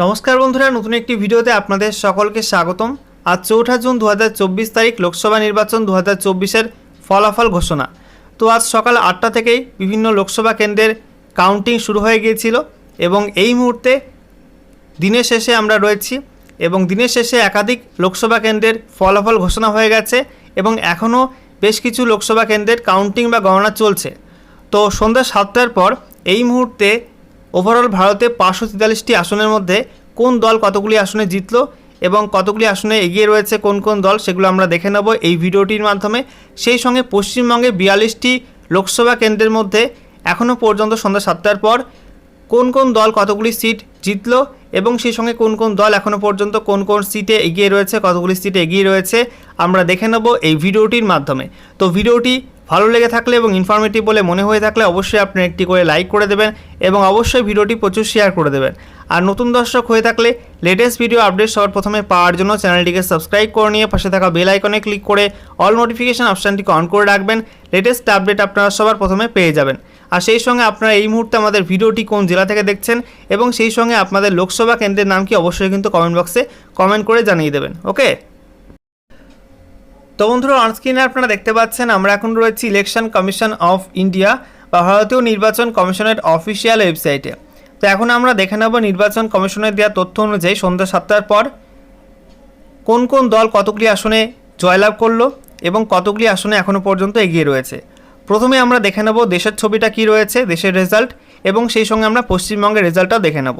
নমস্কার বন্ধুরা, নতুন একটি ভিডিওতে আপনাদের সকলকে স্বাগতম। আজ চৌঠা জুন দু হাজার চব্বিশ তারিখ, লোকসভা নির্বাচন দু হাজার ফলাফল ঘোষণা। তো আজ সকাল আটটা থেকেই বিভিন্ন লোকসভা কেন্দ্রের কাউন্টিং শুরু হয়ে গিয়েছিল এবং এই মুহূর্তে দিনের শেষে আমরা রয়েছি এবং দিনের শেষে একাধিক লোকসভা কেন্দ্রের ফলাফল ঘোষণা হয়ে গেছে এবং এখনও বেশ কিছু লোকসভা কেন্দ্রের কাউন্টিং বা গণনা চলছে। তো সন্ধ্যা সাতটার পর এই মুহূর্তে ওভারঅল ভারতে পাঁচশো তেতাল্লিশটি আসনের মধ্যে কোন দল কতগুলি আসনে জিতলো এবং কতগুলি আসনে এগিয়ে রয়েছে, কোন কোন দল সেগুলো আমরা দেখে নেব এই ভিডিওটির মাধ্যমে। সেই সঙ্গে পশ্চিমবঙ্গে বিয়াল্লিশটি লোকসভা কেন্দ্রের মধ্যে এখনও পর্যন্ত সন্ধ্যা সাতটার পর কোন কোন দল কতগুলি সিট জিতলো এবং সেই সঙ্গে কোন কোন দল এখনও পর্যন্ত কোন কোন সিটে এগিয়ে রয়েছে, কতগুলি সিটে এগিয়ে রয়েছে, আমরা দেখে নেব এই ভিডিওটির মাধ্যমে। তো ভিডিওটি ভালো লেগে থাকলে এবং ইনফরমেটিভ বলে মনে হয়ে থাকলে অবশ্যই আপনি একটি করে লাইক করে দেবেন এবং অবশ্যই ভিডিওটি প্রচুর শেয়ার করে দেবেন। আর নতুন দর্শক হয়ে থাকলে লেটেস্ট ভিডিও আপডেট সবার প্রথমে পাওয়ার জন্য চ্যানেলটিকে সাবস্ক্রাইব করে নিয়ে পাশে থাকা বেল আইকনে ক্লিক করে অল নোটিফিকেশান অপশানটিকে অন করে রাখবেন। লেটেস্ট আপডেট আপনারা সবার প্রথমে পেয়ে যাবেন। আর সেই সঙ্গে আপনারা এই মুহূর্তে আমাদের ভিডিওটি কোন জেলা থেকে দেখছেন এবং সেই সঙ্গে আপনাদের লোকসভা কেন্দ্রের নাম কি অবশ্যই কিন্তু কমেন্ট বক্সে কমেন্ট করে জানিয়ে দেবেন। ওকে তো বন্ধুরা অনস্ক্রিনে আপনারা দেখতে পাচ্ছেন, আমরা এখন রয়েছি ইলেকশন কমিশন অফ ইন্ডিয়া বা ভারতীয় নির্বাচন কমিশনের অফিসিয়াল ওয়েবসাইটে তো এখন আমরা দেখে নেব নির্বাচন কমিশনের দেওয়া তথ্য অনুযায়ী সন্ধ্যা সাতটার পর কোন কোন দল কতগুলি আসনে জয়লাভ করল এবং কতগুলি আসনে এখনও পর্যন্ত এগিয়ে রয়েছে। প্রথমে আমরা দেখে নেব দেশের ছবিটা কি রয়েছে, দেশের রেজাল্ট এবং সেই সঙ্গে আমরা পশ্চিমবঙ্গের রেজাল্টটাও দেখে নেব।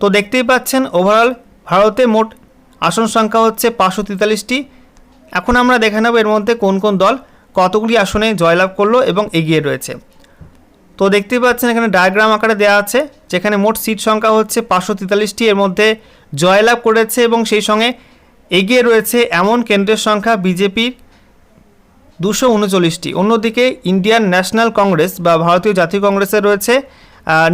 তো দেখতেই পাচ্ছেন ওভারঅল ভারতে মোট আসন সংখ্যা হচ্ছে পাঁচশো তেতাল্লিশটি এখন আমরা দেখে নেব এর মধ্যে কোন কোন দল কতগুলি আসনে জয়লাভ করল এবং এগিয়ে রয়েছে। তো দেখতেই পাচ্ছেন এখানে ডায়াগ্রাম আকারে দেওয়া আছে, যেখানে মোট সিট সংখ্যা হচ্ছে পাঁচশো তেতাল্লিশটি, এর মধ্যে জয়লাভ করেছে এবং সেই সঙ্গে এগিয়ে রয়েছে এমন কেন্দ্রের সংখ্যা বিজেপির দুশো উনচল্লিশটি। অন্যদিকে ইন্ডিয়ান ন্যাশনাল কংগ্রেস বা ভারতীয় জাতীয় কংগ্রেসের রয়েছে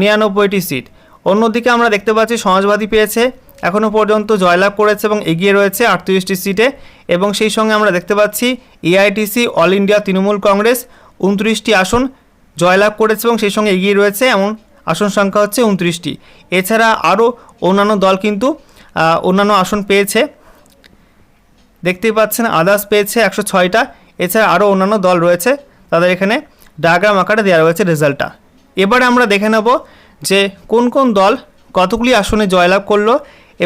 নিরানব্বইটি সিট অন্যদিকে আমরা দেখতে পাচ্ছি সমাজবাদী পেয়েছে এখনও পর্যন্ত জয়লাভ করেছে এবং এগিয়ে রয়েছে আটত্রিশটি সিটে। এবং সেই সঙ্গে আমরা দেখতে পাচ্ছি AITC, all India Trinamool Congress উনত্রিশটি আসন জয়লাভ করেছে এবং সেই সঙ্গে এগিয়ে রয়েছে এমন আসন সংখ্যা হচ্ছে উনত্রিশটি। এছাড়া আরও অন্যান্য দল কিন্তু অন্যান্য আসন পেয়েছে। দেখতেই পাচ্ছেন আদার্স পেয়েছে একশো ছয়টা। এছাড়া আরও অন্যান্য দল রয়েছে, তাদের এখানে ডায়াগ্রাম আকারে দেওয়া রয়েছে রেজাল্টটা। এবারে আমরা দেখে নেব যে কোন কোন দল কতগুলি আসনে জয়লাভ করল।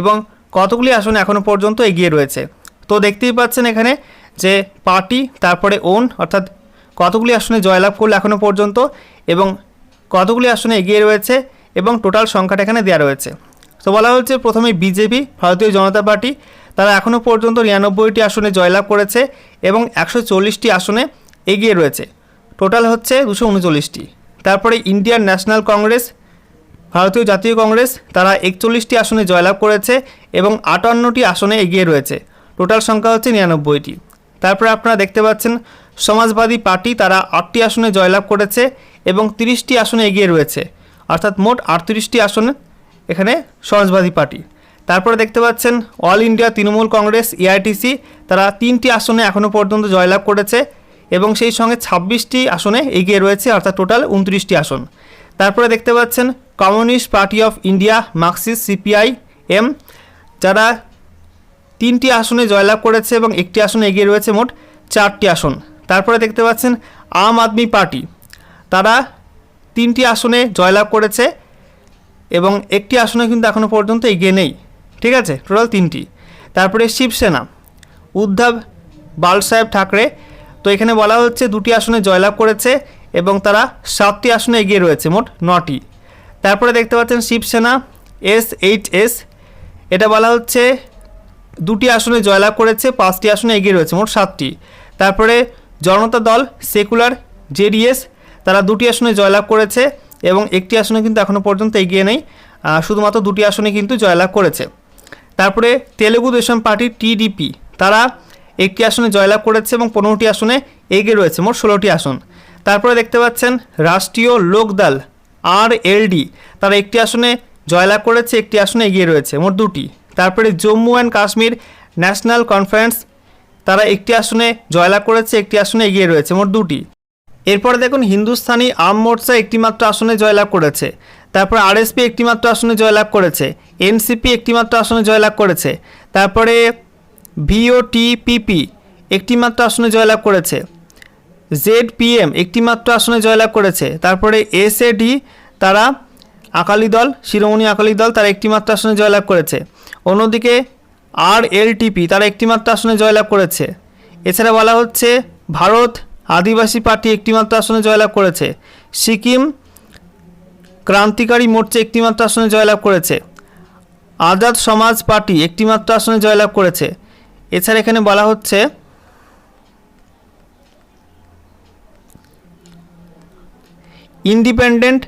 এবং কতগুলি আসনে এখনও পর্যন্ত এগিয়ে রয়েছে। তো দেখতেই পাচ্ছেন এখানে যে পার্টি, তারপরে ওন, অর্থাৎ কতগুলি আসনে জয়লাভ করল এখনও পর্যন্ত এবং কতগুলি আসনে এগিয়ে রয়েছে এবং টোটাল সংখ্যাটা এখানে দেওয়া রয়েছে। তো বলা হচ্ছে প্রথমে বিজেপি, ভারতীয় জনতা পার্টি, তারা এখনও পর্যন্ত নিরানব্বইটি আসনে জয়লাভ করেছে এবং একশো চল্লিশটি আসনে এগিয়ে রয়েছে। টোটাল হচ্ছে দুশো উনচল্লিশটি। তারপরে ইন্ডিয়ান ন্যাশনাল কংগ্রেস ভারতীয় জাতীয় কংগ্রেস তারা একচল্লিশটি আসনে জয়লাভ করেছে এবং আটান্নটি আসনে এগিয়ে রয়েছে। টোটাল সংখ্যা হচ্ছে নিরানব্বইটি। তারপরে আপনারা দেখতে পাচ্ছেন, সমাজবাদী পার্টি তারা আটটি আসনে জয়লাভ করেছে এবং তিরিশটি আসনে এগিয়ে রয়েছে। অর্থাৎ মোট আটত্রিশটি আসনে এখানে সমাজবাদী পার্টি। তারপরে দেখতে পাচ্ছেন, all India Trinamool Congress, AITC তারা তিনটি আসনে এখনও পর্যন্ত জয়লাভ করেছে এবং সেই সঙ্গে ছাব্বিশটি আসনে এগিয়ে রয়েছে, অর্থাৎ টোটাল উনত্রিশটি আসন। তারপরে দেখতে পাচ্ছেন Communist Party of India, Marxist, CPI, M, যারা তিনটি আসনে জয়লাভ করেছে এবং একটি আসনে এগিয়ে রয়েছে মোট চারটি আসন। তারপরে দেখতে পাচ্ছেন আম আদমি পার্টি। তারা তিনটি আসনে জয়লাভ করেছে এবং একটি আসনে কিন্তু এখনও পর্যন্ত এগিয়ে নেই। ঠিক আছে? টোটাল তিনটি। তারপরে শিবসেনা, উদ্ধব বালসাহেব ঠাকরে। তো এখানে বলা হচ্ছে দুটি আসনে জয়লাভ করেছে এবং তারা সাতটি আসনে এগিয়ে রয়েছে, মোট নটি। তারপরে দেখতে পাচ্ছেন শিবসেনা, এস এইচ এস, এটা বলা হচ্ছে দুটি আসনে জয়লাভ করেছে, পাঁচটি আসনে এগিয়ে রয়েছে, মোট সাতটি। তারপরে জনতা দল, সেকুলার, জেডিএস, তারা দুটি আসনে জয়লাভ করেছে এবং একটি আসনে কিন্তু এখনও পর্যন্ত এগিয়ে নেই শুধুমাত্র দুটি আসনে কিন্তু জয়লাভ করেছে। তারপরে তেলেগু দেশম পার্টি টিডিপি তারা একটি আসনে জয়লাভ করেছে এবং পনেরোটি আসনে এগিয়ে রয়েছে, মোট ষোলোটি আসন। তারপরে দেখতে পাচ্ছেন রাষ্ট্রীয় লোকদল আর এলডি তারা একটি আসনে জয়লাভ করেছে, একটি আসনে এগিয়ে রয়েছে। মোট দুটি। তারপরে Jammu and Kashmir National Conference তারা একটি আসনে জয়লাভ করেছে, একটি আসনে এগিয়ে রয়েছে। মোট দুটি। এরপরে দেখুন হিন্দুস্থানি আম মোর্চা একটিমাত্র আসনে জয়লাভ করেছে। তারপর আরএসপি একটিমাত্র আসনে জয়লাভ করেছে। এনসিপি একটিমাত্র আসনে জয়লাভ করেছে। তারপরে ভিওটিপিপি একটিমাত্র আসনে জয়লাভ করেছে। জেড পিএম একটিমাত্র আসনে জয়লাভ করেছে। তারপরে এসএডি তারা আকালি দল, শিরোমণি আকালি দল, তারা একটিমাত্র আসনে জয়লাভ করেছে। অন্যদিকে আর এলটিপি তারা একটিমাত্র আসনে জয়লাভ করেছে। এছাড়া বলা হচ্ছে ভারত আদিবাসী পার্টি একটিমাত্র আসনে জয়লাভ করেছে। সিকিম ক্রান্তিকারী মোর্চা একটিমাত্র আসনে জয়লাভ করেছে। আজাদ সমাজ পার্টি একটিমাত্র আসনে জয়লাভ করেছে। এছাড়া এখানে বলা হচ্ছে ইন্ডিপেন্ডেন্ট,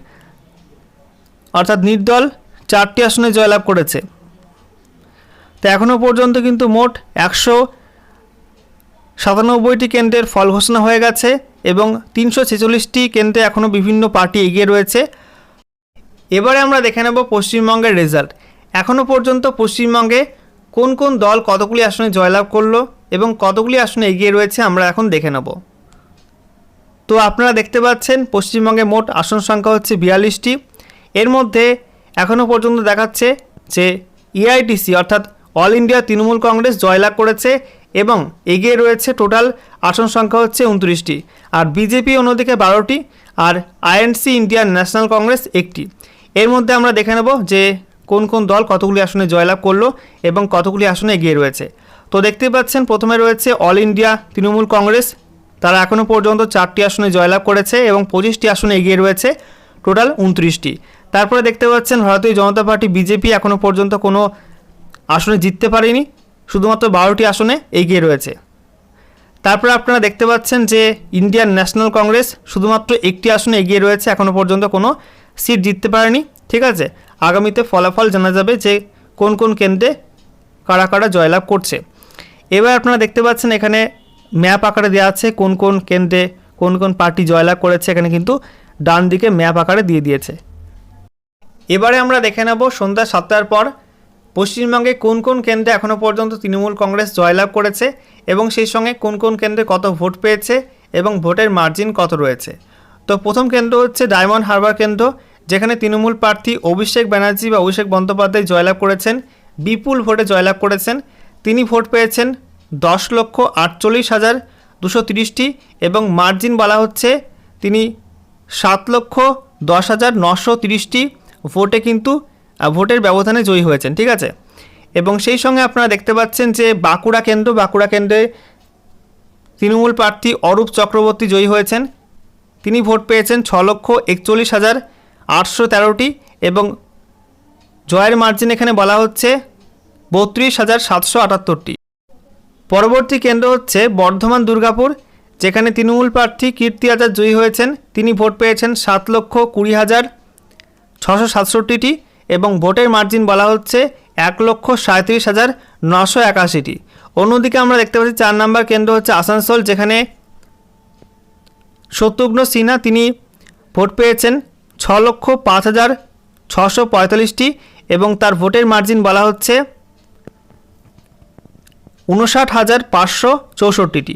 অর্থাৎ নির্দল, চারটি আসনে জয়লাভ করেছে। তো এখনও পর্যন্ত কিন্তু মোট একশো সাতানব্বইটি কেন্দ্রের ফল ঘোষণা হয়ে গেছে এবং তিনশো ছেচল্লিশটি কেন্দ্রে এখনও বিভিন্ন পার্টি এগিয়ে রয়েছে। এবারে আমরা দেখে নেব পশ্চিমবঙ্গের রেজাল্ট। এখনও পর্যন্ত পশ্চিমবঙ্গে কোন কোন দল কতগুলি আসনে জয়লাভ করল এবং কতগুলি আসনে এগিয়ে রয়েছে আমরা এখন দেখে নেব। তো আপনারা দেখতে পাচ্ছেন, পশ্চিমবঙ্গে মোট আসন সংখ্যা হচ্ছে বিয়াল্লিশটি। এর মধ্যে এখনও পর্যন্ত দেখাচ্ছে যে ইআইটিসি অর্থাৎ অল ইন্ডিয়া তৃণমূল কংগ্রেস জয়লাভ করেছে এবং এগিয়ে রয়েছে টোটাল আসন সংখ্যা হচ্ছে উনত্রিশটি। আর বিজেপি অন্যদিকে বারোটি আর আইএনসি ইন্ডিয়ান ন্যাশনাল কংগ্রেস একটি। এর মধ্যে আমরা দেখে নেব যে কোন কোন দল কতগুলি আসনে জয়লাভ করল এবং কতগুলি আসনে এগিয়ে রয়েছে। তো দেখতে পাচ্ছেন, প্রথমে রয়েছে অল ইন্ডিয়া তৃণমূল কংগ্রেস তারা এখনও পর্যন্ত চারটি আসনে জয়লাভ করেছে এবং পঁচিশটি আসনে এগিয়ে রয়েছে, টোটাল উনত্রিশটি। তারপরে দেখতে পাচ্ছেন ভারতীয় জনতা পার্টি, বিজেপি এখনও পর্যন্ত কোনো আসনে জিততে পারেনি, শুধুমাত্র বারোটি আসনে এগিয়ে রয়েছে। তারপরে আপনারা দেখতে পাচ্ছেন যে ইন্ডিয়ান ন্যাশনাল কংগ্রেস শুধুমাত্র একটি আসনে এগিয়ে রয়েছে এখনও পর্যন্ত কোনো সিট জিততে পারেনি, ঠিক আছে? আগামীতে ফলাফল জানা যাবে যে কোন কোন কেন্দ্রে কারা কারা জয়লাভ করছে। এবার আপনারা দেখতে পাচ্ছেন এখানে ম্যাপ আকারে দেওয়া আছে, কোন কোন কেন্দ্রে কোন কোন পার্টি জয়লাভ করেছে, এখানে কিন্তু ডান দিকে ম্যাপ আকারে দিয়ে দিয়েছে। এবারে আমরা দেখে নেব সন্ধ্যা সাতটার পর, পশ্চিমবঙ্গে কোন কোন কেন্দ্রে এখনও পর্যন্ত তৃণমূল কংগ্রেস জয়লাভ করেছে এবং সেই সঙ্গে কোন কোন কেন্দ্রে কত ভোট পেয়েছে এবং ভোটের মার্জিন কত রয়েছে। তো প্রথম কেন্দ্র হচ্ছে ডায়মন্ড হারবার কেন্দ্র, যেখানে তৃণমূল প্রার্থী অভিষেক ব্যানার্জি বা অভিষেক বন্দ্যোপাধ্যায় জয়লাভ করেছেন, বিপুল ভোটে জয়লাভ করেছেন, তিনি ভোট পেয়েছেন দশ লক্ষ আটচল্লিশ হাজার দুশো তিরিশটি এবং মার্জিন বলা হচ্ছে তিনি সাত লক্ষ দশ হাজার নশো তিরিশটি ভোটে কিন্তু ভোটের ব্যবধানে জয়ী হয়েছেন, ঠিক আছে? এবং সেই সঙ্গে আপনারা দেখতে পাচ্ছেন যে বাঁকুড়া কেন্দ্র, বাঁকুড়া কেন্দ্রে তৃণমূল প্রার্থী অরূপ চক্রবর্তী জয়ী হয়েছেন। তিনি ভোট পেয়েছেন ছ লক্ষ একচল্লিশ হাজার আটশো তেরোটি এবং জয়ের মার্জিন এখানে বলা হচ্ছে বত্রিশ হাজার সাতশো আটাত্তরটি। পরবর্তী কেন্দ্র হচ্ছে বর্ধমান, দুর্গাপুর, যেখানে তৃণমূল প্রার্থী কীর্তি আজাদ জয়ী হয়েছেন। তিনি ভোট পেয়েছেন সাত লক্ষ কুড়ি হাজার ছশো সাতষট্টিটি এবং ভোটের মার্জিন বলা হচ্ছে এক লক্ষ সাঁত্রিশ হাজার নশো একাশিটি। অন্যদিকে আমরা দেখতে পাচ্ছি চার নম্বর কেন্দ্র হচ্ছে আসানসোল, যেখানে শত্রুঘ্ন সিনহা তিনি ভোট পেয়েছেন ছ লক্ষ পাঁচ হাজার ছশো পঁয়তাল্লিশটি এবং তার ভোটের মার্জিন বলা হচ্ছে উনষাট হাজার পাঁচশো চৌষট্টিটি।